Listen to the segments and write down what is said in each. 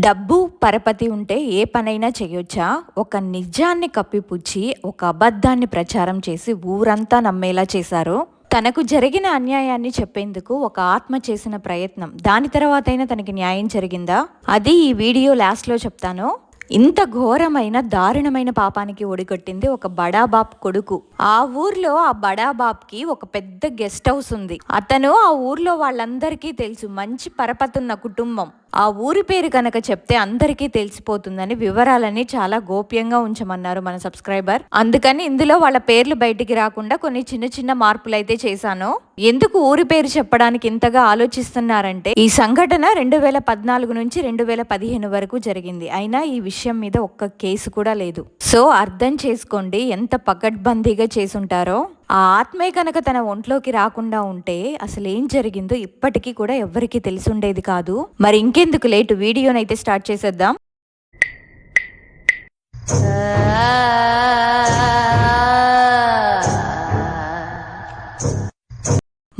డబ్బు పరపతి ఉంటే ఏ పనైనా చేయొచ్చా? ఒక నిజాన్ని కప్పిపుచ్చి ఒక అబద్ధాన్ని ప్రచారం చేసి ఊరంతా నమ్మేలా చేశారు? తనకు జరిగిన అన్యాయాన్ని చెప్పేందుకు ఒక ఆత్మ చేసిన ప్రయత్నం. దాని తర్వాతైనా తనకి న్యాయం జరిగిందా? అది ఈ వీడియో లాస్ట్లో చెప్తాను. ఇంత ఘోరమైన దారుణమైన పాపానికి ఒడిగట్టింది ఒక బడాబాబ్ కొడుకు. ఆ ఊర్లో ఆ బడాబాబ్కి ఒక పెద్ద గెస్ట్ హౌస్ ఉంది. అతను ఆ ఊర్లో వాళ్ళందరికీ తెలుసు. మంచి పరపతున్న కుటుంబం. ఆ ఊరి పేరు కనుక చెప్తే అందరికీ తెలిసిపోతుందని వివరాలని చాలా గోప్యంగా ఉంచమన్నారు మన సబ్స్క్రైబర్. అందుకని ఇందులో వాళ్ళ పేర్లు బయటికి రాకుండా కొన్ని చిన్న చిన్న మార్పులు అయితే చేశాను. ఎందుకు ఊరి పేరు చెప్పడానికి ఇంతగా ఆలోచిస్తున్నారంటే ఈ సంఘటన రెండు వేల పద్నాలుగు నుంచి రెండు వేల పదిహేను వరకు జరిగింది. అయినా ఈ విషయం మీద ఒక్క కేసు కూడా లేదు. సో అర్థం చేసుకోండి ఎంత పకడ్బందీగా చేసుంటారో. ఆ ఆత్మే కనుక తన ఒంట్లోకి రాకుండా ఉంటే అసలు ఏం జరిగిందో ఇప్పటికీ కూడా ఎవ్వరికీ తెలిసుండేది కాదు. మరి ఇంకెందుకు లేటు? వీడియోనైతే స్టార్ట్ చేసేద్దాం.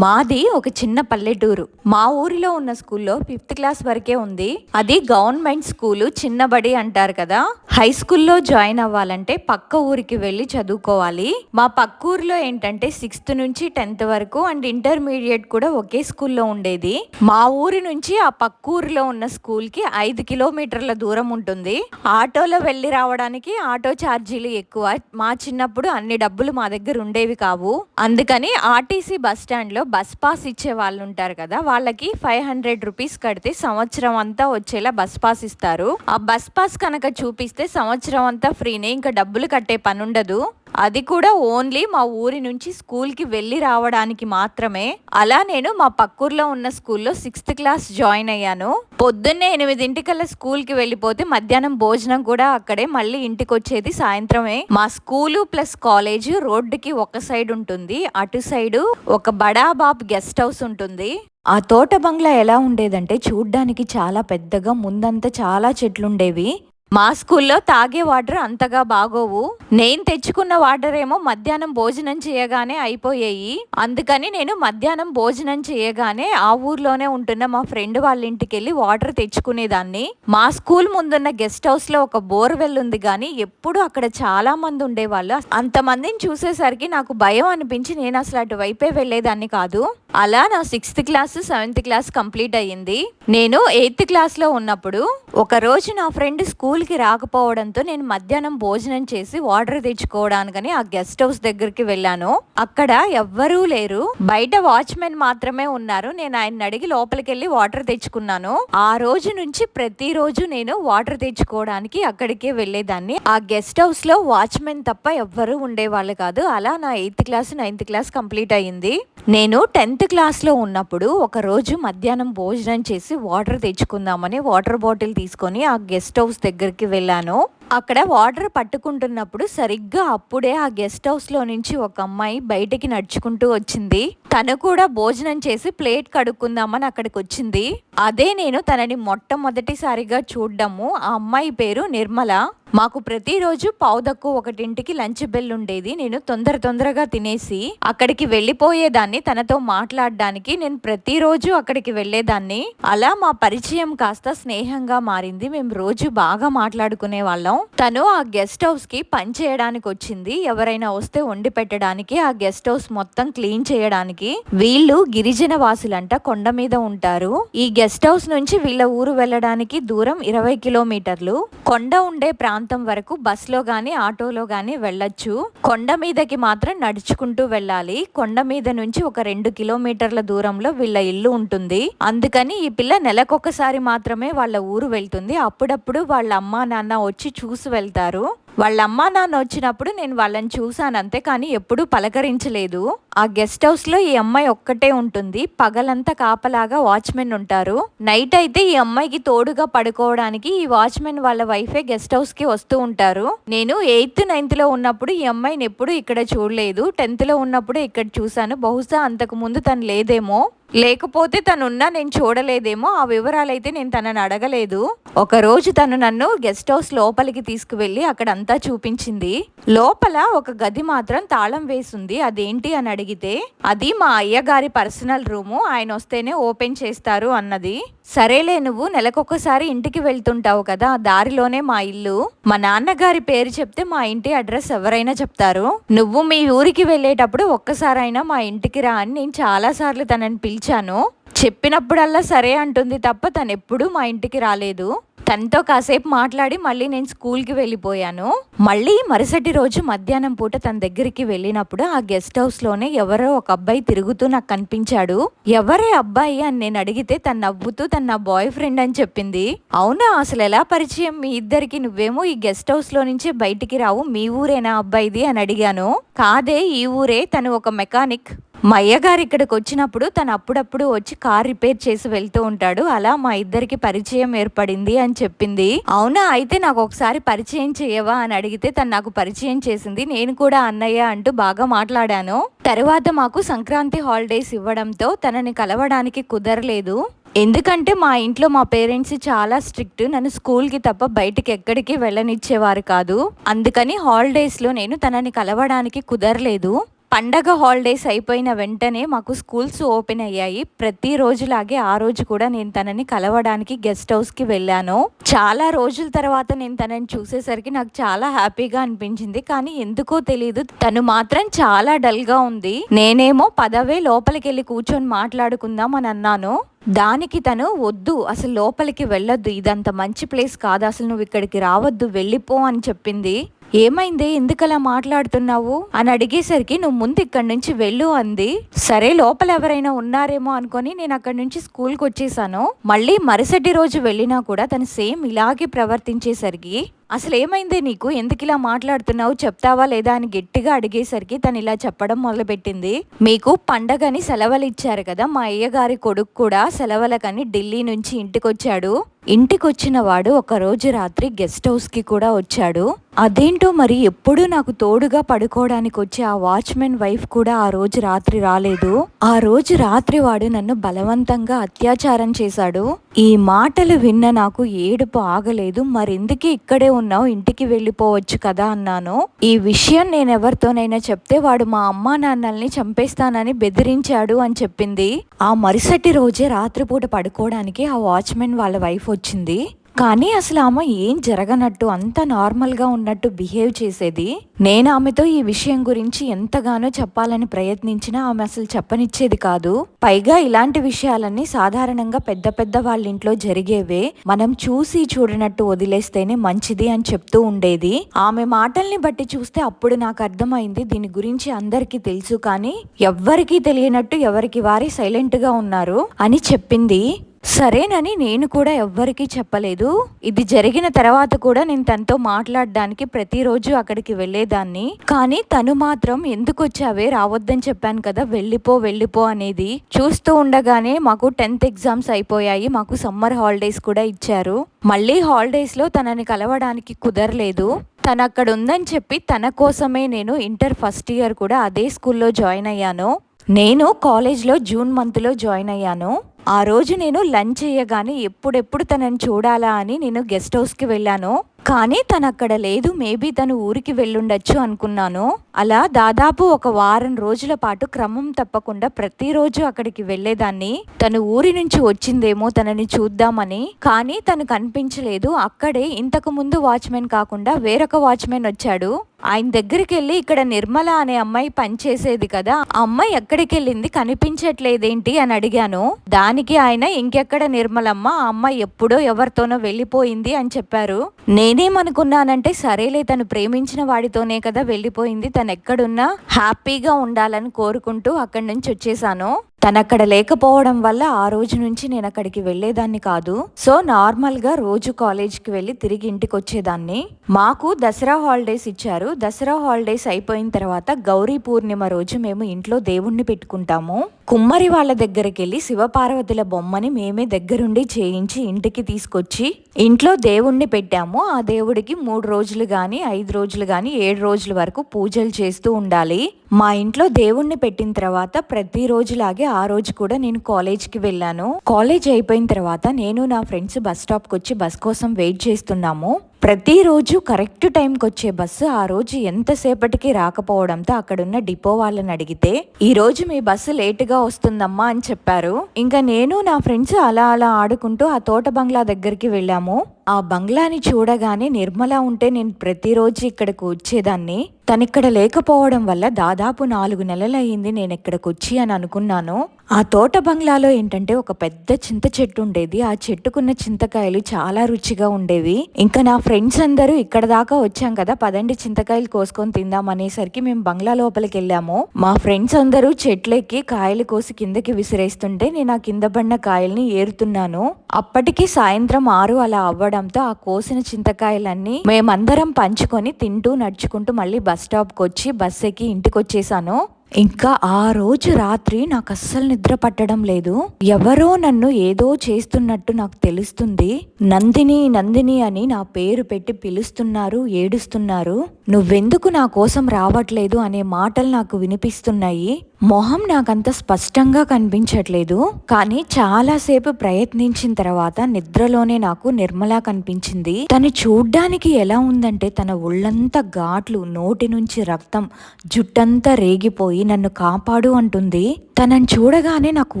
మాది ఒక చిన్న పల్లెటూరు. మా ఊరిలో ఉన్న స్కూల్లో ఫిఫ్త్ క్లాస్ వరకే ఉంది. అది గవర్నమెంట్ స్కూలు చిన్నబడి అంటారు కదా. హై స్కూల్లో జాయిన్ అవ్వాలంటే పక్క ఊరికి వెళ్ళి చదువుకోవాలి. మా పక్క ఊరిలో ఏంటంటే సిక్స్త్ నుంచి టెన్త్ వరకు అండ్ ఇంటర్మీడియట్ కూడా ఒకే స్కూల్లో ఉండేది. మా ఊరి నుంచి ఆ పక్క ఊరిలో ఉన్న స్కూల్కి ఐదు కిలోమీటర్ల దూరం ఉంటుంది. ఆటోలో వెళ్ళి రావడానికి ఆటో ఛార్జీలు ఎక్కువ. మా చిన్నప్పుడు అన్ని డబ్బులు మా దగ్గర ఉండేవి కావు. అందుకని ఆర్టీసీ బస్ స్టాండ్లో బస్ పాస్ ఇచ్చే వాళ్ళు ఉంటారు కదా వాళ్ళకి ఫైవ్ హండ్రెడ్ రూపీస్ కడితే సంవత్సరం అంతా వచ్చేలా బస్ పాస్ ఇస్తారు. ఆ బస్ పాస్ కనుక చూపిస్తే సంవత్సరం అంతా ఫ్రీనే ఇంకా డబ్బులు కట్టే పని ఉండదు. అది కూడా ఓన్లీ మా ఊరి నుంచి స్కూల్కి వెళ్ళి రావడానికి మాత్రమే. అలా నేను మా పక్కూర్లో ఉన్న స్కూల్లో సిక్స్త్ క్లాస్ జాయిన్ అయ్యాను. పొద్దున్నే ఎనిమిదింటికల్లా స్కూల్కి వెళ్ళిపోతే మధ్యాహ్నం భోజనం కూడా అక్కడే మళ్ళీ ఇంటికి వచ్చేది సాయంత్రమే. మా స్కూలు ప్లస్ కాలేజ్ రోడ్డుకి ఒక సైడ్ ఉంటుంది అటు సైడు ఒక బడాబాబ్ గెస్ట్ హౌస్ ఉంటుంది. ఆ తోట బంగ్లా ఎలా ఉండేదంటే చూడ్డానికి చాలా పెద్దగా ముందంతా చాలా చెట్లుండేవి. మా స్కూల్లో తాగే వాటర్ అంతగా బాగోవు. నేను తెచ్చుకున్న వాటర్ ఏమో మధ్యాహ్నం భోజనం చేయగానే అయిపోయాయి. అందుకని నేను మధ్యాహ్నం భోజనం చేయగానే ఆ ఊర్లోనే ఉంటున్న మా ఫ్రెండ్ వాళ్ళ ఇంటికి వెళ్ళి వాటర్ తెచ్చుకునేదాన్ని. మా స్కూల్ ముందున్న గెస్ట్ హౌస్లో ఒక బోర్వెల్ ఉంది కానీ ఎప్పుడు అక్కడ చాలా మంది ఉండేవాళ్ళు. అంతమందిని చూసేసరికి నాకు భయం అనిపించి నేను అసలు అటు వైపే వెళ్ళేదాన్ని కాదు. అలా నా sixth class seventh class complete అయ్యింది. నేను ఎయిత్ క్లాస్లో ఉన్నప్పుడు ఒక రోజు నా ఫ్రెండ్ స్కూల్ స్కూల్కి రాకపోవడంతో నేను మధ్యాహ్నం భోజనం చేసి వాటర్ తెచ్చుకోవడానికని ఆ గెస్ట్ హౌస్ దగ్గరికి వెళ్ళాను. అక్కడ ఎవ్వరూ లేరు. బయట వాచ్మెన్ మాత్రమే ఉన్నారు. నేను ఆయన అడిగి లోపలికి వెళ్ళి వాటర్ తెచ్చుకున్నాను. ఆ రోజు నుంచి ప్రతిరోజు నేను వాటర్ తెచ్చుకోవడానికి అక్కడికే వెళ్ళేదాన్ని. ఆ గెస్ట్ హౌస్లో వాచ్మెన్ తప్ప ఎవ్వరూ ఉండేవాళ్ళు కాదు. అలా నా eighth class ninth class complete అయ్యింది. నేను టెన్త్ క్లాస్లో ఉన్నప్పుడు ఒక రోజు మధ్యాహ్నం భోజనం చేసి వాటర్ తెచ్చుకుందామని వాటర్ బాటిల్ తీసుకొని ఆ గెస్ట్ హౌస్ దగ్గర దగ్గరికి వెళ్ళాను. అక్కడ వాటర్ పట్టుకుంటున్నప్పుడు సరిగ్గా అప్పుడే ఆ గెస్ట్ హౌస్లో నుంచి ఒక అమ్మాయి బయటికి నడుచుకుంటూ వచ్చింది. తను కూడా భోజనం చేసి ప్లేట్ కడుక్కుందామని అక్కడికి వచ్చింది. అదే నేను తనని మొట్టమొదటిసారిగా చూడ్డము. ఆ అమ్మాయి పేరు నిర్మల. మాకు ప్రతిరోజు పావుదక్కు ఒకటింటికి లంచ్ బెల్ ఉండేది. నేను తొందర తొందరగా తినేసి అక్కడికి వెళ్ళిపోయేదాన్ని. తనతో మాట్లాడడానికి నేను ప్రతిరోజు అక్కడికి వెళ్ళేదాన్ని. అలా మా పరిచయం కాస్త స్నేహంగా మారింది. మేము రోజు బాగా మాట్లాడుకునే వాళ్ళం. తను ఆ గెస్ట్ హౌస్కి పని చేయడానికి వచ్చింది ఎవరైనా వస్తే వండి పెట్టడానికి ఆ గెస్ట్ హౌస్ మొత్తం క్లీన్ చేయడానికి. వీళ్ళు గిరిజన వాసులంట కొండ మీద ఉంటారు. ఈ గెస్ట్ హౌస్ నుంచి వీళ్ళ ఊరు వెళ్ళడానికి దూరం ఇరవై కిలోమీటర్లు. కొండ ఉండే ప్రాంతం వరకు బస్లో గాని ఆటోలో గాని వెళ్ళొచ్చు. కొండ మీదకి మాత్రం నడుచుకుంటూ వెళ్ళాలి. కొండ మీద నుంచి ఒక రెండు కిలోమీటర్ల దూరంలో వీళ్ళ ఇల్లు ఉంటుంది. అందుకని ఈ పిల్ల నెలకొకసారి మాత్రమే వాళ్ళ ఊరు వెళ్తుంది. అప్పుడప్పుడు వాళ్ళ అమ్మా నాన్న వచ్చి చూసి వెళ్తారు. వాళ్ళ అమ్మా నాన్న వచ్చినప్పుడు నేను వాళ్ళని చూశాను అంతే కానీ ఎప్పుడూ పలకరించలేదు. ఆ గెస్ట్ హౌస్లో ఈ అమ్మాయి ఒక్కటే ఉంటుంది. పగలంతా కాపలాగా వాచ్మెన్ ఉంటారు. నైట్ అయితే ఈ అమ్మాయికి తోడుగా పడుకోవడానికి ఈ వాచ్మెన్ వాళ్ళ వైఫే గెస్ట్ హౌస్కి వస్తూ ఉంటారు. నేను ఎయిత్ నైన్త్లో ఉన్నప్పుడు ఈ అమ్మాయిని ఎప్పుడు ఇక్కడ చూడలేదు. టెన్త్లో ఉన్నప్పుడు ఇక్కడ చూశాను. బహుశా అంతకు ముందు తను లేదేమో. లేకపోతే తనున్నా నేను చూడలేదేమో. ఆ వివరాలైతే నేను తనని అడగలేదు. ఒకరోజు తను నన్ను గెస్ట్ హౌస్ లోపలికి తీసుకువెళ్ళి అక్కడ అంతా చూపించింది. లోపల ఒక గది మాత్రం తాళం వేసింది. అదేంటి అని అడిగితే అది మా అయ్యగారి పర్సనల్ రూము ఆయన వస్తేనే ఓపెన్ చేస్తారు అన్నది. సరేలే నువ్వు నెలకొకసారి ఇంటికి వెళ్తుంటావు కదా దారిలోనే మా ఇల్లు. మా నాన్నగారి పేరు చెప్తే మా ఇంటి అడ్రస్ ఎవరైనా చెప్తారు. నువ్వు మీ ఊరికి వెళ్ళేటప్పుడు ఒక్కసారైనా మా ఇంటికి రా అని నేను చాలాసార్లు తనని పిలిచాను. చెప్పినప్పుడల్లా సరే అంటుంది తప్ప తను ఎప్పుడూ మా ఇంటికి రాలేదు. తనతో కాసేపు మాట్లాడి మళ్ళీ నేను స్కూల్కి వెళ్ళిపోయాను. మళ్ళీ మరుసటి రోజు మధ్యాహ్నం పూట తన దగ్గరికి వెళ్ళినప్పుడు ఆ గెస్ట్ హౌస్లోనే ఎవరో ఒక అబ్బాయి తిరుగుతూ నాకు కనిపించాడు. ఎవరే అబ్బాయి అని నేను అడిగితే తను నవ్వుతూ తన నా బాయ్ ఫ్రెండ్ అని చెప్పింది. అవునా అసలు ఎలా పరిచయం మీ ఇద్దరికి? నువ్వేమో ఈ గెస్ట్ హౌస్లో నుంచే బయటికి రావు మీ ఊరేనా అబ్బాయిది అని అడిగాను. కాదే ఈ ఊరే తను ఒక మెకానిక్. మా అయ్యగారు ఇక్కడికి వచ్చినప్పుడు తను అప్పుడప్పుడు వచ్చి కార్ రిపేర్ చేసి వెళ్తూ ఉంటాడు. అలా మా ఇద్దరికి పరిచయం ఏర్పడింది అని చెప్పింది. అవునా? అయితే నాకు ఒకసారి పరిచయం చేయవా అని అడిగితే తను నాకు పరిచయం చేసింది. నేను కూడా అన్నయ్య అంటూ బాగా మాట్లాడాను. తర్వాత మాకు సంక్రాంతి హాలిడేస్ ఇవ్వడంతో తనని కలవడానికి కుదరలేదు. ఎందుకంటే మా ఇంట్లో మా పేరెంట్స్ చాలా స్ట్రిక్ట్. నన్ను స్కూల్కి తప్ప బయటికి ఎక్కడికి వెళ్ళనిచ్చేవారు కాదు. అందుకని హాలిడేస్లో నేను తనని కలవడానికి కుదరలేదు. పండగ హాలిడేస్ అయిపోయిన వెంటనే మాకు స్కూల్స్ ఓపెన్ అయ్యాయి. ప్రతి రోజులాగే ఆ రోజు కూడా నేను తనని కలవడానికి గెస్ట్ హౌస్కి వెళ్ళాను. చాలా రోజుల తర్వాత నేను తనని చూసేసరికి నాకు చాలా హ్యాపీగా అనిపించింది. కానీ ఎందుకో తెలియదు తను మాత్రం చాలా డల్గా ఉంది. నేనేమో పదవే లోపలికి వెళ్ళి కూర్చొని మాట్లాడుకుందాం అని అన్నాను. దానికి తను వద్దు అసలు లోపలికి వెళ్ళొద్దు. ఇదంత మంచి ప్లేస్ కాదు. అసలు నువ్వు ఇక్కడికి రావద్దు. వెళ్ళిపో అని చెప్పింది. ఏమైంది? ఎందుకలా మాట్లాడుతున్నావు? అని అడిగేసరికి నువ్వు ముందు ఇక్కడి నుంచి వెళ్ళు అంది. సరే లోపల ఎవరైనా ఉన్నారేమో అనుకొని నేను అక్కడి నుంచి స్కూల్కి వచ్చేసాను. మళ్ళీ మరుసటి రోజు వెళ్ళినా కూడా తను సేమ్ ఇలాగే ప్రవర్తించేసరికి అసలు ఏమైందే నీకు? ఎందుకు ఇలా మాట్లాడుతున్నావు? చెప్తావా లేదా అని గట్టిగా అడిగేసరికి తను ఇలా చెప్పడం మొదలుపెట్టింది. మీకు పండగని సెలవులు ఇచ్చారు కదా మా అయ్యగారి కొడుకు కూడా సెలవులకని ఢిల్లీ నుంచి ఇంటికొచ్చాడు. ఇంటికొచ్చిన వాడు ఒక రోజు రాత్రి గెస్ట్ హౌస్కి కూడా వచ్చాడు. అదేంటో మరి ఎప్పుడు నాకు తోడుగా పడుకోవడానికి వచ్చే ఆ వాచ్మెన్ వైఫ్ కూడా ఆ రోజు రాత్రి రాలేదు. ఆ రోజు రాత్రి వాడు నన్ను బలవంతంగా అత్యాచారం చేశాడు. ఈ మాటలు విన్న నాకు ఏడుపు ఆగలేదు. మరెందుకే ఇక్కడే ఉన్నావు ఇంటికి వెళ్ళిపోవచ్చు కదా అన్నాను. ఈ విషయం నేను ఎవరితోనైనా చెప్తే వాడు మా అమ్మా నాన్నల్ని చంపేస్తానని బెదిరించాడు అని చెప్పింది. ఆ మరుసటి రోజే రాత్రిపూట పడుకోవడానికి ఆ వాచ్మెన్ వాళ్ళ వైఫ్ వచ్చింది. కానీ అసలు ఆమె ఏం జరగనట్టు అంత నార్మల్గా ఉన్నట్టు బిహేవ్ చేసేది. నేను ఆమెతో ఈ విషయం గురించి ఎంతగానో చెప్పాలని ప్రయత్నించినా ఆమె అసలు చెప్పనిచ్చేది కాదు. పైగా ఇలాంటి విషయాలన్నీ సాధారణంగా పెద్ద పెద్ద వాళ్ళ ఇంట్లో జరిగేవే. మనం చూసి చూడనట్టు వదిలేస్తేనే మంచిది అని చెప్తూ ఉండేది. ఆమె మాటల్ని బట్టి చూస్తే అప్పుడు నాకు అర్థమైంది. దీని గురించి అందరికీ తెలుసు కానీ ఎవ్వరికీ తెలియనట్టు ఎవరికి వారి సైలెంట్గా ఉన్నారు అని చెప్పింది. సరేనని నేను కూడా ఎవ్వరికీ చెప్పలేదు. ఇది జరిగిన తర్వాత కూడా నేను తనతో మాట్లాడడానికి ప్రతిరోజు అక్కడికి వెళ్ళేదాన్ని. కానీ తను మాత్రం ఎందుకు వచ్చావే రావద్దని చెప్పాను కదా వెళ్ళిపో వెళ్ళిపో అనేది. చూస్తూ ఉండగానే మాకు టెన్త్ ఎగ్జామ్స్ అయిపోయాయి. మాకు సమ్మర్ హాలిడేస్ కూడా ఇచ్చారు. మళ్ళీ హాలిడేస్లో తనని కలవడానికి కుదరలేదు. తను అక్కడ ఉందని చెప్పి తన కోసమే నేను ఇంటర్ ఫస్ట్ ఇయర్ కూడా అదే స్కూల్లో జాయిన్ అయ్యాను. నేను కాలేజ్లో జూన్ మంత్లో జాయిన్ అయ్యాను. ఆ రోజు నేను లంచ్ చేయగానే ఎప్పుడెప్పుడు తనని చూడాలా అని నేను గెస్ట్ హౌస్కి వెళ్ళాను. కానీ తను అక్కడ లేదు మేబీ తను ఊరికి వెళ్ళుండొచ్చు అనుకున్నాను. అలా దాదాపు ఒక వారం రోజుల పాటు క్రమం తప్పకుండా ప్రతిరోజు అక్కడికి వెళ్ళేదాన్ని. తను ఊరి నుంచి వచ్చిందేమో తనని చూద్దామని కానీ తను కనిపించలేదు. అక్కడే ఇంతకు ముందు వాచ్మెన్ కాకుండా వేరొక వాచ్మెన్ వచ్చాడు. ఆయన దగ్గరికి వెళ్ళి ఇక్కడ నిర్మల అనే అమ్మాయి పనిచేసేది కదా ఆ అమ్మాయి ఎక్కడికి వెళ్ళింది కనిపించట్లేదేంటి? అని అడిగాను. దానికి ఆయన ఇంకెక్కడ నిర్మలమ్మ ఆ అమ్మాయి ఎప్పుడో ఎవరితోనో వెళ్ళిపోయింది అని చెప్పారు. నేనేమనుకున్నానంటే సరేలే తను ప్రేమించిన వాడితోనే కదా వెళ్ళిపోయింది. తను ఎక్కడున్నా హ్యాపీగా ఉండాలని కోరుకుంటూ అక్కడి నుంచి వచ్చేసాను. తనక్కడ లేకపోవడం వల్ల ఆ రోజు నుంచి నేను అక్కడికి వెళ్ళేదాన్ని కాదు. సో నార్మల్గా రోజు కాలేజ్కి వెళ్ళి తిరిగి ఇంటికి వచ్చేదాన్ని మాకు దసరా హాలిడేస్ ఇచ్చారు. దసరా హాలిడేస్ అయిపోయిన తర్వాత గౌరీ పూర్ణిమ రోజు మేము ఇంట్లో దేవుణ్ణి పెట్టుకుంటాము. కుమ్మరి వాళ్ళ దగ్గరికి వెళ్ళి శివపార్వతుల బొమ్మని మేమే దగ్గరుండి చేయించి ఇంటికి తీసుకొచ్చి ఇంట్లో దేవుణ్ణి పెట్టాము. ఆ దేవుడికి మూడు రోజులు కానీ ఐదు రోజులు కానీ ఏడు రోజుల వరకు పూజలు చేస్తూ ఉండాలి. మా ఇంట్లో దేవుణ్ణి పెట్టిన తర్వాత ప్రతిరోజులాగే ఆ రోజు కూడా నేను కాలేజ్కి వెళ్ళాను. కాలేజ్ అయిపోయిన తర్వాత నేను నా ఫ్రెండ్స్ బస్ స్టాప్కి వచ్చి బస్ కోసం వెయిట్ చేస్తున్నాము. ప్రతిరోజు కరెక్ట్ టైంకి వచ్చే బస్సు ఆ రోజు ఎంతసేపటికి రాకపోవడంతో అక్కడున్న డిపో వాళ్ళని అడిగితే ఈ రోజు మీ బస్సు లేటుగా వస్తుందమ్మా అని చెప్పారు. ఇంకా నేను నా ఫ్రెండ్స్ అలా అలా ఆడుకుంటూ ఆ తోట బంగ్లా దగ్గరికి వెళ్ళాము. ఆ బంగ్లాని చూడగానే నిర్మల ఉంటే నేను ప్రతిరోజు ఇక్కడికి వచ్చేదాన్ని తనిక్కడ లేకపోవడం వల్ల దాదాపు నాలుగు నెలలయ్యింది నేను ఇక్కడికి వచ్చి అని అనుకున్నాను. ఆ తోట బంగ్లాలో ఏంటంటే ఒక పెద్ద చింత చెట్టు ఉండేది. ఆ చెట్టుకున్న చింతకాయలు చాలా రుచిగా ఉండేవి. ఇంకా నా ఫ్రెండ్స్ అందరూ ఇక్కడ దాకా వచ్చాం కదా పదండి చింతకాయలు కోసుకొని తిందాం అనేసరికి మేము బంగ్లా లోపలికి వెళ్ళాము. మా ఫ్రెండ్స్ అందరూ చెట్లెక్కి కాయలు కోసి కిందకి విసిరేస్తుంటే నేను ఆ కింద పడిన కాయల్ని ఏరుతున్నాను. అప్పటికి సాయంత్రం ఆరు అలా అవ్వడంతో ఆ కోసిన చింతకాయలన్నీ మేమందరం పంచుకొని తింటూ నడుచుకుంటూ మళ్ళీ బస్ స్టాప్కి వచ్చి బస్ ఎక్కి ఇంటికి వచ్చేసాను ఇంకా ఆ రోజు రాత్రి నాకు అస్సలు నిద్ర పట్టడం లేదు. ఎవరో నన్ను ఏదో చేస్తున్నట్టు నాకు తెలుస్తుంది. నందిని నందిని అని నా పేరు పెట్టి పిలుస్తున్నారు ఏడుస్తున్నారు. నువ్వెందుకు నా కోసం రావట్లేదు అనే మాటలు నాకు వినిపిస్తున్నాయి. మొహం నాకంత స్పష్టంగా కనిపించట్లేదు కానీ చాలాసేపు ప్రయత్నించిన తర్వాత నిద్రలోనే నాకు నిర్మల కనిపించింది. తను చూడ్డానికి ఎలా ఉందంటే తన ఒళ్ళంతా ఘాట్లు నోటి నుంచి రక్తం జుట్టంతా రేగిపోయి నన్ను కాపాడు అంటుంది. తనని చూడగానే నాకు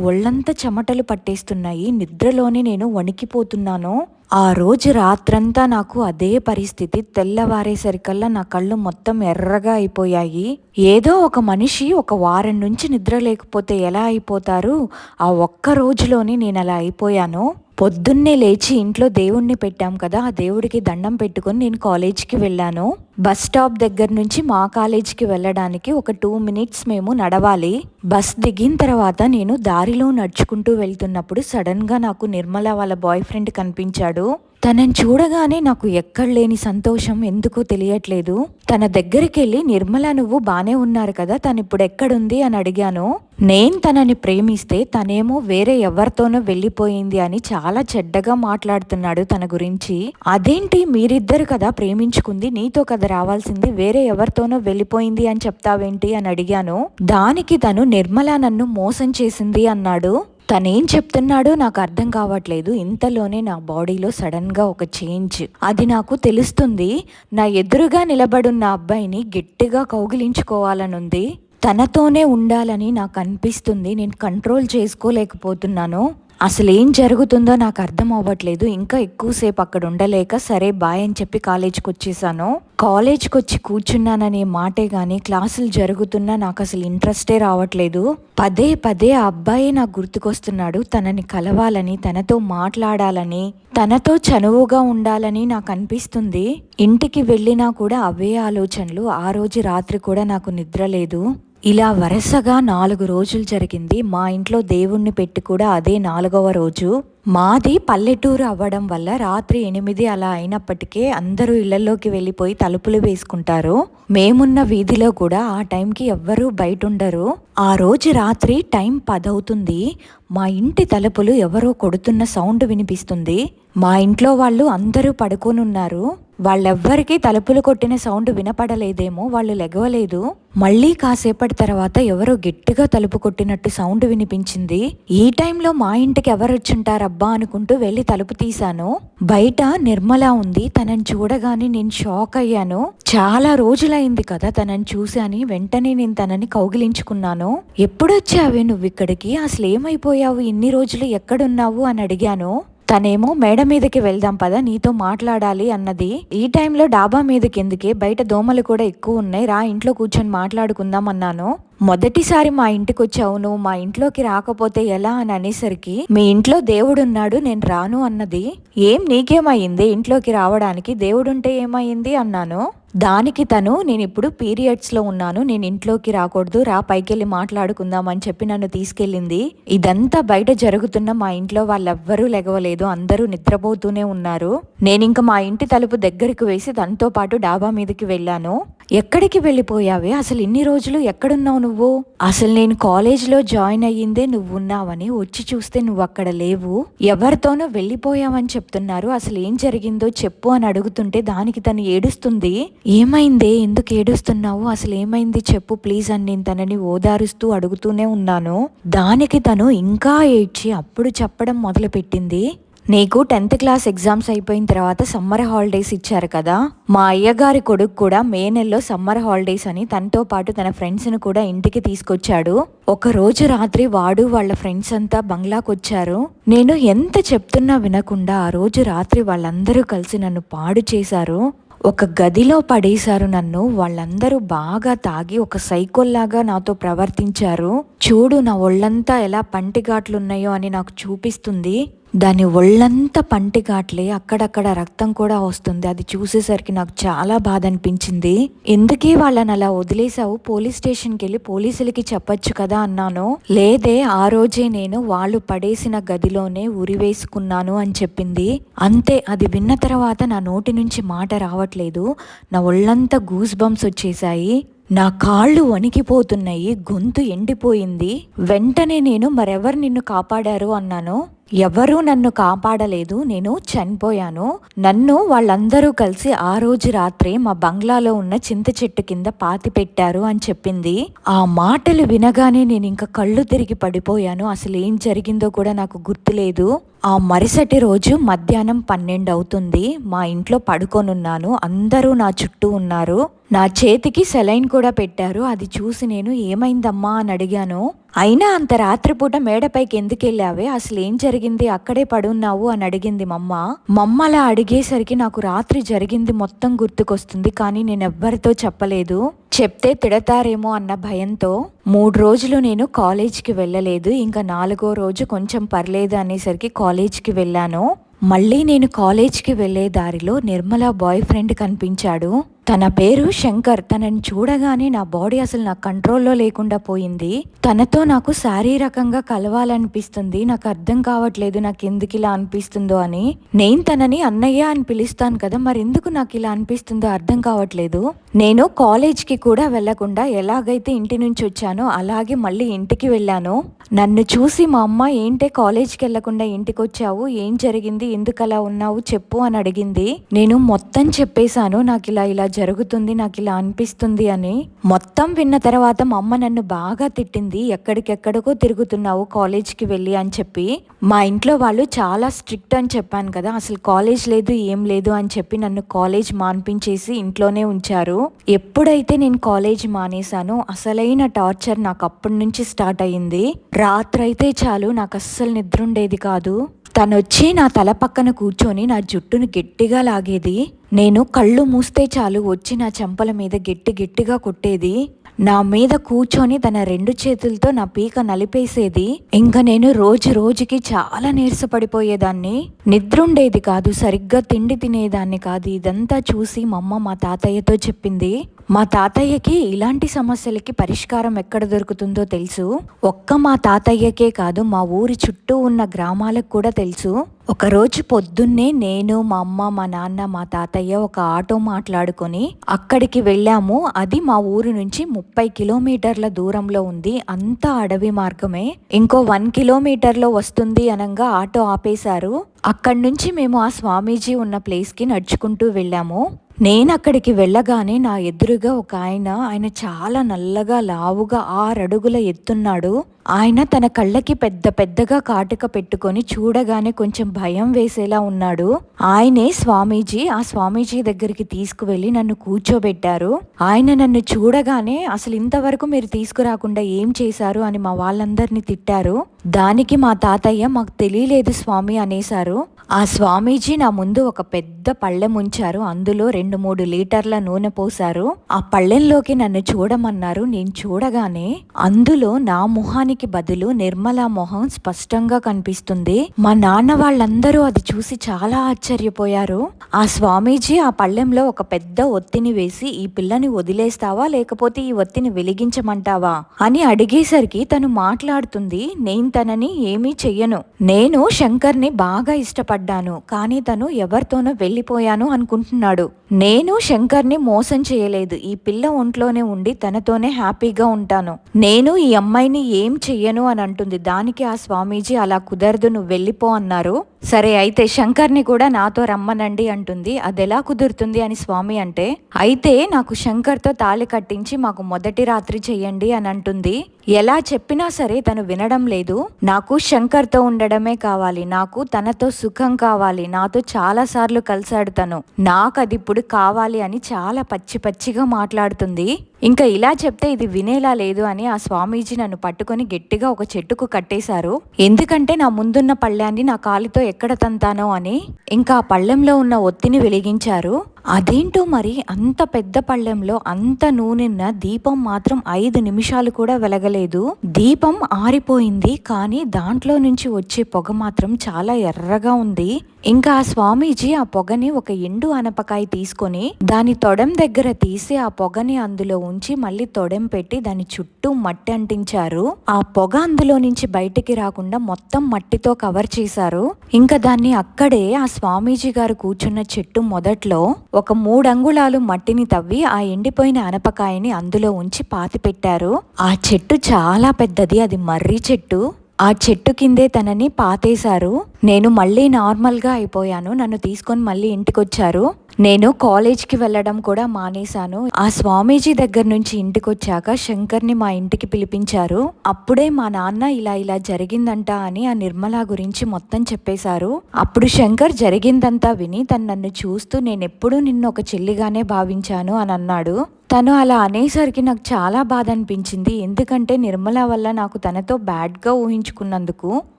ఒళ్ళంతా చెమటలు పట్టేస్తున్నాయి. నిద్రలోనే నేను వణికిపోతున్నాను. ఆ రోజు రాత్రంతా నాకు అదే పరిస్థితి తెల్లవారేసరికల్లా నా కళ్ళు మొత్తం ఎర్రగా అయిపోయాయి. ఏదో ఒక మనిషి ఒక వారం నుంచి నిద్ర లేకపోతే ఎలా అయిపోతారు? ఆ ఒక్క రోజులోనే నేను అలా అయిపోయాను. పొద్దున్నే లేచి ఇంట్లో దేవుణ్ణి పెట్టాం కదా ఆ దేవుడికి దండం పెట్టుకొని నేను కాలేజ్కి వెళ్ళాను. బస్ స్టాప్ దగ్గర నుంచి మా కాలేజ్కి వెళ్ళడానికి ఒక టూ మినిట్స్ మేము నడవాలి. బస్ దిగిన తర్వాత నేను దారిలో నడుచుకుంటూ వెళ్తున్నప్పుడు సడన్గా నాకు నిర్మల వాళ్ళ బాయ్ ఫ్రెండ్ కనిపించాడు. తనని చూడగానే నాకు ఎక్కడ లేని సంతోషం ఎందుకో తెలియట్లేదు. తన దగ్గరికి వెళ్ళి నిర్మల నువ్వు బానే ఉన్నారు కదా తను ఇప్పుడు ఎక్కడుంది? అని అడిగాను. నేను తనని ప్రేమిస్తే తనేమో వేరే ఎవరితోనో వెళ్ళిపోయింది అని చాలా చెడ్డగా మాట్లాడుతున్నాడు తన గురించి. అదేంటి? మీరిద్దరు కదా ప్రేమించుకుంది నీతో కదా రావాల్సింది వేరే ఎవరితోనో వెళ్ళిపోయింది అని చెప్తావేంటి? అని అడిగాను. దానికి తను నిర్మల నన్ను మోసం చేసింది అన్నాడు. తనేం చెప్తున్నాడో నాకు అర్థం కావట్లేదు. ఇంతలోనే నా బాడీలో సడన్గా ఒక చేంజ్. అది నాకు తెలుస్తుంది. నా ఎదురుగా నిలబడున్న అబ్బాయిని గట్టిగా కౌగిలించుకోవాలనుంది. తనతోనే ఉండాలని నాకు అనిపిస్తుంది. నేను కంట్రోల్ చేసుకోలేకపోతున్నాను. అసలు ఏం జరుగుతుందో నాకు అర్థం అవ్వట్లేదు. ఇంకా ఎక్కువసేపు అక్కడ ఉండలేక సరే బాయ్ అని చెప్పి కాలేజ్కి వచ్చేసాను కాలేజ్కి వచ్చి కూర్చున్నాననే మాటే కానీ క్లాసులు జరుగుతున్నా నాకు అసలు ఇంట్రెస్టే రావట్లేదు. పదే పదే ఆ అబ్బాయి నాకు గుర్తుకొస్తున్నాడు. తనని కలవాలని తనతో మాట్లాడాలని తనతో చనువుగా ఉండాలని నాకు అనిపిస్తుంది. ఇంటికి వెళ్ళినా కూడా అవే ఆలోచనలు. ఆ రోజు రాత్రి కూడా నాకు నిద్ర లేదు. ఇలా వరుసగా నాలుగు రోజులు జరిగింది. మా ఇంట్లో దేవుణ్ణి పెట్టి కూడా అదే నాలుగవ రోజు. మాది పల్లెటూరు అవ్వడం వల్ల రాత్రి ఎనిమిది అలా అయినప్పటికే అందరూ ఇళ్ళలోకి వెళ్ళిపోయి తలుపులు వేసుకుంటారు. మేమున్న వీధిలో కూడా ఆ టైంకి ఎవ్వరూ బయట ఉండరు ఆ రోజు రాత్రి టైం పదవుతుంది. మా ఇంటి తలుపులు ఎవరో కొడుతున్న సౌండ్ వినిపిస్తుంది. మా ఇంట్లో వాళ్ళు అందరూ పడుకొని ఉన్నారు వాళ్ళెవ్వరికీ తలుపులు కొట్టిన సౌండ్ వినపడలేదేమో వాళ్ళు లెగవలేదు. మళ్ళీ కాసేపటి తర్వాత ఎవరో గట్టిగా తలుపు కొట్టినట్టు సౌండ్ వినిపించింది. ఈ టైంలో మా ఇంటికి ఎవరొచ్చుంటారబ్బా అనుకుంటూ వెళ్ళి తలుపు తీశాను. బయట నిర్మల ఉంది తనని చూడగానే నేను షాక్ అయ్యాను. చాలా రోజులైంది కదా తనని చూశాని వెంటనే నేను తనని కౌగిలించుకున్నాను. ఎప్పుడొచ్చావే నువ్వు ఇక్కడికి? అసలు ఏమైపోయావు ఇన్ని రోజులు ఎక్కడున్నావు? అని అడిగాను. తనేమో మేడ మీదకి వెళ్దాం పదా నీతో మాట్లాడాలి అన్నది. ఈ టైంలో డాబా మీదకి ఎందుకే బయట దోమలు కూడా ఎక్కువ ఉన్నాయి. రా ఇంట్లో కూర్చొని మాట్లాడుకుందాం అన్నాను. మొదటిసారి మా ఇంటికి వచ్చావు నువ్వు మా ఇంట్లోకి రాకపోతే ఎలా అని అనేసరికి మీ ఇంట్లో దేవుడున్నాడు నేను రాను అన్నది. ఏం నీకేమైంది ఇంట్లోకి రావడానికి? దేవుడుంటే ఏమైంది అన్నాను. దానికి తను నేను ఇప్పుడు పీరియడ్స్లో ఉన్నాను నేను ఇంట్లోకి రాకూడదు రా పైకెళ్ళి మాట్లాడుకుందాం అని చెప్పి నన్ను తీసుకెళ్ళింది. ఇదంతా బయట జరుగుతున్న మా ఇంట్లో వాళ్ళెవ్వరూ లెగవలేదు అందరూ నిద్రపోతూనే ఉన్నారు. నేను ఇంకా మా ఇంటి తలుపు దగ్గరికి వేసి తనతో పాటు డాబా మీదకి వెళ్ళాను. ఎక్కడికి వెళ్ళిపోయావే? అసలు ఇన్ని రోజులు ఎక్కడున్నావు నువ్వు అసలు నేను కాలేజ్లో జాయిన్ అయ్యిందే నువ్వు ఉన్నావని వచ్చి చూస్తే నువ్వు అక్కడ లేవు. ఎవరితోనో వెళ్ళిపోయావని చెప్తున్నారు. అసలు ఏం జరిగిందో చెప్పు అని అడుగుతుంటే దానికి తను ఏడుస్తుంది. ఏమైందే? ఎందుకు ఏడుస్తున్నావు? అసలు ఏమైంది చెప్పు ప్లీజ్ అని నేను తనని ఓదారుస్తూ అడుగుతూనే ఉన్నాను. దానికి తను ఇంకా ఏడ్చి అప్పుడు చెప్పడం మొదలుపెట్టింది. నీకు టెన్త్ క్లాస్ ఎగ్జామ్స్ అయిపోయిన తర్వాత సమ్మర్ హాలిడేస్ ఇచ్చారు కదా? మా అయ్యగారి కొడుకు కూడా మే నెలలో సమ్మర్ హాలిడేస్ అని తనతో పాటు తన ఫ్రెండ్స్ని కూడా ఇంటికి తీసుకొచ్చాడు. ఒక రోజు రాత్రి వాడు వాళ్ళ ఫ్రెండ్స్ అంతా బంగ్లాకు వచ్చారు. నేను ఎంత చెప్తున్నా వినకుండా ఆ రోజు రాత్రి వాళ్ళందరూ కలిసి నన్ను పాడు చేశారు. ఒక గదిలో పడేశారు నన్ను. వాళ్ళందరూ బాగా తాగి ఒక సైకోల్లాగా నాతో ప్రవర్తించారు. చూడు నా ఒళ్ళంతా ఎలా పంటిఘాట్లున్నాయో అని నాకు చూపిస్తుంది. దాని ఒళ్ళంతా పంటిఘాట్లే అక్కడక్కడ రక్తం కూడా వస్తుంది. అది చూసేసరికి నాకు చాలా బాధ అనిపించింది ఎందుకే వాళ్ళని అలా వదిలేసావు పోలీస్ స్టేషన్కి వెళ్ళి పోలీసులకి చెప్పొచ్చు కదా అన్నాను. లేదే ఆ రోజే నేను వాళ్ళు పడేసిన గదిలోనే ఉరివేసుకున్నాను అని చెప్పింది. అంతే అది విన్న తర్వాత నా నోటి నుంచి మాట రావట్లేదు. నా ఒళ్ళంతా గూస్ బంప్స్ వచ్చేసాయి నా కాళ్ళు వణికిపోతున్నాయి గొంతు ఎండిపోయింది. వెంటనే నేను మరెవరు నిన్ను కాపాడారు? అన్నాను. ఎవరూ నన్ను కాపాడలేదు నేను చనిపోయాను. నన్ను వాళ్ళందరూ కలిసి ఆ రోజు రాత్రి మా బంగ్లాలో ఉన్న చింత చెట్టు కింద పాతి పెట్టారు అని చెప్పింది. ఆ మాటలు వినగానే నేను ఇంకా కళ్ళు తిరిగి పడిపోయాను. అసలు ఏం జరిగిందో కూడా నాకు గుర్తులేదు. ఆ మరుసటి రోజు మధ్యాహ్నం పన్నెండు అవుతుంది మా ఇంట్లో పడుకొనున్నాను. అందరూ నా చుట్టూ ఉన్నారు. నా చేతికి సెలైన్ కూడా పెట్టారు. అది చూసి నేను ఏమైందమ్మా అని అడిగాను. అయినా అంత రాత్రిపూట మేడపైకి ఎందుకు వెళ్ళావే? అసలు ఏం జరిగింది? అక్కడే పడున్నావు అని అడిగింది మమ్మ. మమ్మ అలా అడిగేసరికి నాకు రాత్రి జరిగింది మొత్తం గుర్తుకొస్తుంది. కానీ నేను ఎవ్వరితో చెప్పలేదు. చెప్తే తిడతారేమో అన్న భయంతో మూడు రోజులు నేను కాలేజ్కి వెళ్ళలేదు. ఇంకా నాలుగో రోజు కొంచెం పర్లేదు అనేసరికి కాలేజ్కి వెళ్ళాను మళ్ళీ నేను కాలేజ్కి వెళ్ళే దారిలో నిర్మల బాయ్ ఫ్రెండ్ కనిపించాడు. తన పేరు శంకర్. తనని చూడగానే నా బాడీ అసలు నా కంట్రోల్లో లేకుండా పోయింది. తనతో నాకు శారీరకంగా కలవాలనిపిస్తుంది. నాకు అర్థం కావట్లేదు నాకు ఎందుకు ఇలా అనిపిస్తుందో అని. నేను తనని అన్నయ్య అని పిలుస్తాను కదా మరి ఎందుకు నాకు ఇలా అనిపిస్తుందో అర్థం కావట్లేదు. నేను కాలేజ్కి కూడా వెళ్ళకుండా ఎలాగైతే ఇంటి నుంచి వచ్చానో అలాగే మళ్ళీ ఇంటికి వెళ్ళాను. నన్ను చూసి మా అమ్మ ఏంటే కాలేజ్కి వెళ్ళకుండా ఇంటికి వచ్చావు ఏం జరిగింది? ఎందుకు అలా ఉన్నావు చెప్పు అని అడిగింది. నేను మొత్తం చెప్పేశాను నాకు ఇలా ఇలా జరుగుతుంది నాకు ఇలా అనిపిస్తుంది అని. మొత్తం విన్న తర్వాత మా అమ్మ నన్ను బాగా తిట్టింది ఎక్కడికెక్కడికో తిరుగుతున్నావు కాలేజ్కి వెళ్ళి అని చెప్పి. మా ఇంట్లో వాళ్ళు చాలా స్ట్రిక్ట్ అని చెప్పాను కదా అసలు కాలేజ్ లేదు ఏం లేదు అని చెప్పి నన్ను కాలేజ్ మాన్పించేసి ఇంట్లోనే ఉంచారు. ఎప్పుడైతే నేను కాలేజ్ మానేశానో అసలైన టార్చర్ నాకు అప్పటి నుంచి స్టార్ట్ అయ్యింది. రాత్రైతే చాలు నాకు అస్సలు నిద్ర ఉండేది కాదు. తను వచ్చి నా తల పక్కన కూర్చొని నా జుట్టును గట్టిగా లాగేది. నేను కళ్ళు మూస్తే చాలు వచ్చి నా చెంపల మీద గట్టి గట్టిగా కొట్టేది. నా మీద కూర్చొని తన రెండు చేతులతో నా పీక నలిపేసేది. ఇంకా నేను రోజు రోజుకి చాలా నీరసపడిపోయేదాన్ని. నిద్రుండేది కాదు సరిగ్గా తిండి తినేదాన్ని కాదు. ఇదంతా చూసి మా అమ్మ మా తాతయ్యతో చెప్పింది. మా తాతయ్యకి ఇలాంటి సమస్యలకి పరిష్కారం ఎక్కడ దొరుకుతుందో తెలుసు? ఒక్క మా తాతయ్యకే కాదు మా ఊరి చుట్టూ ఉన్న గ్రామాలకు కూడా తెలుసు. ఒకరోజు పొద్దున్నే నేను మా అమ్మ మా నాన్న మా తాతయ్య ఒక ఆటో మాట్లాడుకొని అక్కడికి వెళ్ళాము. అది మా ఊరు నుంచి ముప్పై కిలోమీటర్ల దూరంలో ఉంది. అంతా అడవి మార్గమే. ఇంకో వన్ కిలోమీటర్లో వస్తుంది అనగా ఆటో ఆపేశారు. అక్కడి నుంచి మేము ఆ స్వామీజీ ఉన్న ప్లేస్కి నడుచుకుంటూ వెళ్ళాము. నేను అక్కడికి వెళ్ళగానే నా ఎదురుగా ఒక ఆయన ఆయన చాలా నల్లగా లావుగా ఆరడుగుల ఎత్తున్నాడు. ఆయన తన కళ్ళకి పెద్ద పెద్దగా కాటుక పెట్టుకొని చూడగానే కొంచెం భయం వేసేలా ఉన్నాడు. ఆయనే స్వామీజీ ఆ స్వామీజీ దగ్గరికి తీసుకువెళ్ళి నన్ను కూర్చోబెట్టారు. ఆయన నన్ను చూడగానే అసలు ఇంతవరకు మీరు తీసుకురాకుండా ఏం చేశారు? అని మా వాళ్ళందరినీ తిట్టారు. దానికి మా తాతయ్య మాకు తెలియలేదు స్వామి అనేశారు. ఆ స్వామీజీ నా ముందు ఒక పెద్ద పళ్ళెం ఉంచారు. అందులో రెండు మూడు లీటర్ల నూనె పోశారు. ఆ పళ్ళెంలోకి నన్ను చూడమన్నారు. నేను చూడగానే అందులో నా మొహానికి బదులు నిర్మల మొహం స్పష్టంగా కనిపిస్తుంది. మా నాన్న వాళ్ళందరూ అది చూసి చాలా ఆశ్చర్యపోయారు. ఆ స్వామీజీ ఆ పళ్ళెంలో ఒక పెద్ద ఒత్తిని వేసి ఈ పిల్లని వదిలేస్తావా? లేకపోతే ఈ ఒత్తిని వెలిగించమంటావా? అని అడిగేసరికి తను మాట్లాడుతుంది. నేను తనని ఏమీ చెయ్యను. నేను శంకర్ని బాగా ఇష్టపడ్డా పడ్డాను. కానీ తను ఎవరితోనో వెళ్ళిపోయాను అనుకుంటున్నాడు. నేను శంకర్ని మోసం చేయలేదు. ఈ పిల్ల ఒంట్లోనే ఉండి తనతోనే హ్యాపీగా ఉంటాను. నేను ఈ అమ్మాయిని ఏం చెయ్యను అని అంటుంది. దానికి ఆ స్వామీజీ అలా కుదరదు నువ్వు వెళ్ళిపో అన్నారు. సరే అయితే శంకర్ని కూడా నాతో రమ్మనండి అంటుంది. అది ఎలా కుదురుతుంది అని స్వామి అంటే అయితే నాకు శంకర్తో తాళి కట్టించి మాకు మొదటి రాత్రి చెయ్యండి అని అంటుంది. ఎలా చెప్పినా సరే తను వినడం లేదు. నాకు శంకర్తో ఉండడమే కావాలి. నాకు తనతో సుఖం కావాలి. నాతో చాలా సార్లు కలిసాడు తను. నాకు అది ఇప్పుడు కావాలి అని చాలా పచ్చి పచ్చిగా మాట్లాడుతుంది. ఇంకా ఇలా చెప్తే ఇది వినేలా లేదు అని ఆ స్వామీజీ నన్ను పట్టుకొని గట్టిగా ఒక చెట్టుకు కట్టేశారు. ఎందుకంటే నా ముందున్న పళ్ళాన్ని నా కాలితో ఎక్కడ తంతానో అని ఇంకా ఆ పళ్ళెంలో ఉన్న ఒత్తిని వెలిగించారు. అదేంటో మరి అంత పెద్ద పళ్ళెంలో అంత నూనెన్న దీపం మాత్రం ఐదు నిమిషాలు కూడా వెలగలేదు. దీపం ఆరిపోయింది కానీ దాంట్లో నుంచి వచ్చే పొగ మాత్రం చాలా ఎర్రగా ఉంది. ఇంకా ఆ స్వామీజీ ఆ పొగని ఒక ఎండు అనపకాయ తీసుకొని దాని తొడెం దగ్గర తీసి ఆ పొగని అందులో ఉంచి మళ్ళీ తొడెం పెట్టి దాని చుట్టూ మట్టి అంటించారు. ఆ పొగ అందులో నుంచి బయటికి రాకుండా మొత్తం మట్టితో కవర్ చేశారు. ఇంకా దాన్ని అక్కడే ఆ స్వామీజీ గారు కూర్చున్న చెట్టు మొదట్లో ఒక మూడు అంగుళాలు మట్టిని తవ్వి ఆ ఎండిపోయిన అనపకాయని అందులో ఉంచి పాతి పెట్టారు ఆ చెట్టు చాలా పెద్దది అది మర్రి చెట్టు. ఆ చెట్టు కిందే తనని పాతేశారు. నేను మళ్ళీ నార్మల్గా అయిపోయాను. నన్ను తీసుకొని మళ్ళీ ఇంటికి వచ్చారు నేను కాలేజ్కి వెళ్ళడం కూడా మానేశాను. ఆ స్వామీజీ దగ్గర నుంచి ఇంటికి వచ్చాక శంకర్ని మా ఇంటికి పిలిపించారు. అప్పుడే మా నాన్న ఇలా ఇలా జరిగిందంట అని ఆ నిర్మల గురించి మొత్తం చెప్పేశారు. అప్పుడు శంకర్ జరిగిందంతా విని తను నన్ను చూస్తూ నేనెప్పుడూ నిన్ను ఒక చెల్లిగానే భావించాను అని అన్నాడు. తను అలా అనేసరికి నాకు చాలా బాధ అనిపించింది. ఎందుకంటే నిర్మల వల్ల నాకు తనతో బ్యాడ్గా ఊహించుకున్నందుకు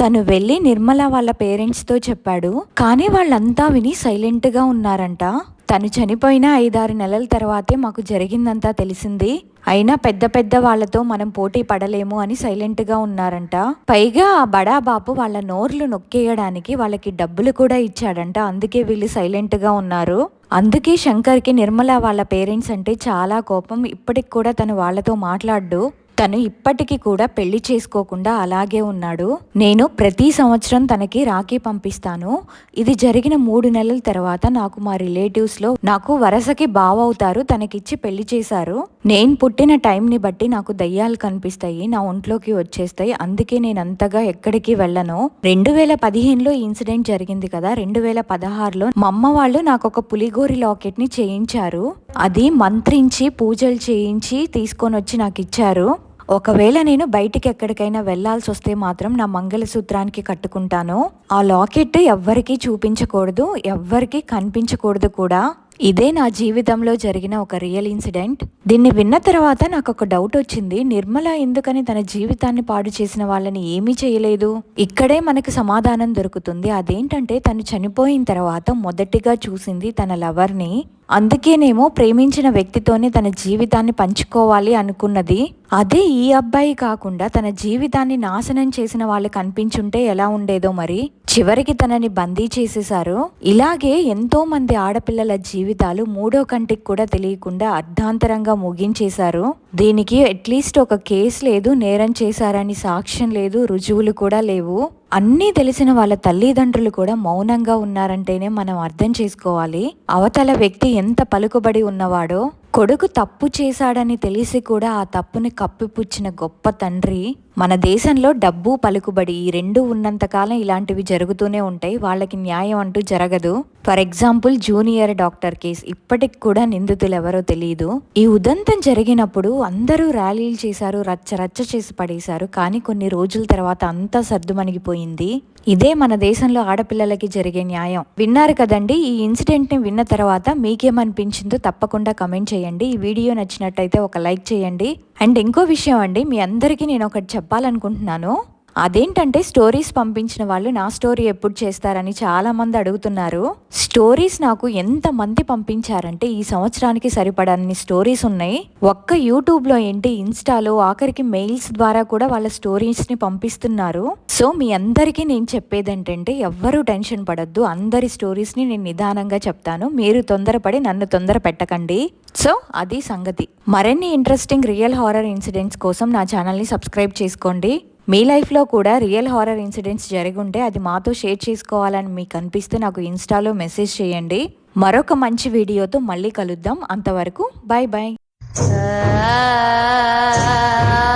తను వెళ్ళి నిర్మల వాళ్ళ పేరెంట్స్తో చెప్పాడు. కానీ వాళ్ళంతా విని సైలెంట్గా ఉన్నారంట. తను చనిపోయిన ఐదారు నెలల తర్వాతే మాకు జరిగిందంతా తెలిసింది. అయినా పెద్ద పెద్ద వాళ్ళతో మనం పోటీ పడలేము అని సైలెంట్గా ఉన్నారంట. పైగా ఆ బడా బాబు వాళ్ళ నోర్లు నొక్కేయడానికి వాళ్ళకి డబ్బులు కూడా ఇచ్చాడంట. అందుకే వీళ్ళు సైలెంట్గా ఉన్నారు. అందుకే శంకర్కి నిర్మల వాళ్ళ పేరెంట్స్ అంటే చాలా కోపం. ఇప్పటికి కూడా తను వాళ్ళతో మాట్లాడు తను ఇప్పటికీ కూడా పెళ్ళి చేసుకోకుండా అలాగే ఉన్నాడు. నేను ప్రతి సంవత్సరం తనకి రాఖీ పంపిస్తాను. ఇది జరిగిన మూడు నెలల తర్వాత నాకు మా రిలేటివ్స్లో నాకు వరసకి బావవుతారు తనకిచ్చి పెళ్ళి చేశారు. నేను పుట్టిన టైంని బట్టి నాకు దయ్యాలు కనిపిస్తాయి నా ఒంట్లోకి వచ్చేస్తాయి. అందుకే నేను అంతగా ఎక్కడికి వెళ్ళను. రెండు వేల పదిహేనులో ఇన్సిడెంట్ జరిగింది కదా రెండు వేల పదహారులో మా అమ్మ వాళ్ళు నాకు ఒక పులిగోరి లాకెట్ని చేయించారు. అది మంత్రించి పూజలు చేయించి తీసుకొని వచ్చి నాకు ఇచ్చారు ఒకవేళ నేను బయటికి ఎక్కడికైనా వెళ్ళాల్సి వస్తే మాత్రం నా మంగళసూత్రానికి కట్టుకుంటాను. ఆ లాకెట్ ఎవ్వరికీ చూపించకూడదు ఎవ్వరికీ కనిపించకూడదు కూడా. ఇదే నా జీవితంలో జరిగిన ఒక రియల్ ఇన్సిడెంట్. దీన్ని విన్న తర్వాత నాకు ఒక డౌట్ వచ్చింది నిర్మల ఎందుకని తన జీవితాన్ని పాడు చేసిన వాళ్ళని ఏమీ చేయలేదు? ఇక్కడే మనకు సమాధానం దొరుకుతుంది. అదేంటంటే తను చనిపోయిన తర్వాత మొదటిగా చూసింది తన లవర్ని అందుకేనేమో ప్రేమించిన వ్యక్తితోనే తన జీవితాన్ని పంచుకోవాలి అనుకున్నది. అదే ఈ అబ్బాయి కాకుండా తన జీవితాన్ని నాశనం చేసిన వాళ్ళు కనిపించుంటే ఎలా ఉండేదో మరి? చివరికి తనని బందీ చేసేశారు. ఇలాగే ఎంతో మంది ఆడపిల్లల జీవితాలు మూడో కంటికి కూడా తెలియకుండా అర్ధాంతరంగా ముగించేశారు. దీనికి అట్లీస్ట్ ఒక కేసు లేదు నేరం చేశారని సాక్ష్యం లేదు రుజువులు కూడా లేవు. అన్నీ తెలిసిన వాళ్ళ తల్లిదండ్రులు కూడా మౌనంగా ఉన్నారంటేనే మనం అర్థం చేసుకోవాలి. అవతల వ్యక్తి ఎంత పలుకుబడి ఉన్నవాడో కొడుకు తప్పు చేశాడని తెలిసి కూడా ఆ తప్పుని కప్పిపుచ్చిన గొప్ప తండ్రి మన దేశంలో డబ్బు పలుకుబడి ఈ రెండు ఉన్నంతకాలం ఇలాంటివి జరుగుతూనే ఉంటాయి. వాళ్ళకి న్యాయం అంటూ జరగదు. For example junior doctor case ఇప్పటికి కూడా నిందితులు ఎవరో తెలియదు ఈ ఉదంతం జరిగినప్పుడు అందరూ ర్యాలీలు చేశారు రచ్చ రచ్చ చేసి పడేశారు. కానీ కొన్ని రోజుల తర్వాత అంతా సర్దుమణిగిపోయింది ఇదే మన దేశంలో ఆడపిల్లలకి జరిగే న్యాయం. విన్నారు కదండి ఈ ఇన్సిడెంట్ని విన్న తర్వాత మీకేమనిపించిందో తప్పకుండా కమెంట్ చేయండి. ఈ వీడియో నచ్చినట్టయితే ఒక లైక్ చేయండి. అండ్ ఇంకో విషయం అండి మీ అందరికీ నేను ఒకటి చెప్పాలనుకుంటున్నాను. అదేంటంటే స్టోరీస్ పంపించిన వాళ్ళు నా స్టోరీ ఎప్పుడు చేస్తారని చాలా మంది అడుగుతున్నారు. స్టోరీస్ నాకు ఎంతమంది పంపించారంటే ఈ సంవత్సరానికి సరిపడన్ని స్టోరీస్ ఉన్నాయి. ఒక్క యూట్యూబ్లో ఏంటి ఇన్స్టాలో ఆఖరికి మెయిల్స్ ద్వారా కూడా వాళ్ళ స్టోరీస్ని పంపిస్తున్నారు. సో మీ అందరికీ నేను చెప్పేది ఏంటంటే ఎవ్వరూ టెన్షన్ పడద్దు. అందరి స్టోరీస్ని నేను నిదానంగా చెప్తాను. మీరు తొందరపడి నన్ను తొందర పెట్టకండి. సో అది సంగతి. మరిన్ని ఇంట్రెస్టింగ్ రియల్ హారర్ ఇన్సిడెంట్స్ కోసం నా ఛానల్ని సబ్స్క్రైబ్ చేసుకోండి. మీ లైఫ్లో కూడా రియల్ హారర్ ఇన్సిడెంట్స్ జరిగి ఉంటే అది మాతో షేర్ చేసుకోవాలని మీకు అనిపిస్తే నాకు ఇన్స్టాలో మెసేజ్ చేయండి. మరొక మంచి వీడియోతో మళ్ళీ కలుద్దాం. అంతవరకు బాయ్ బాయ్ ah.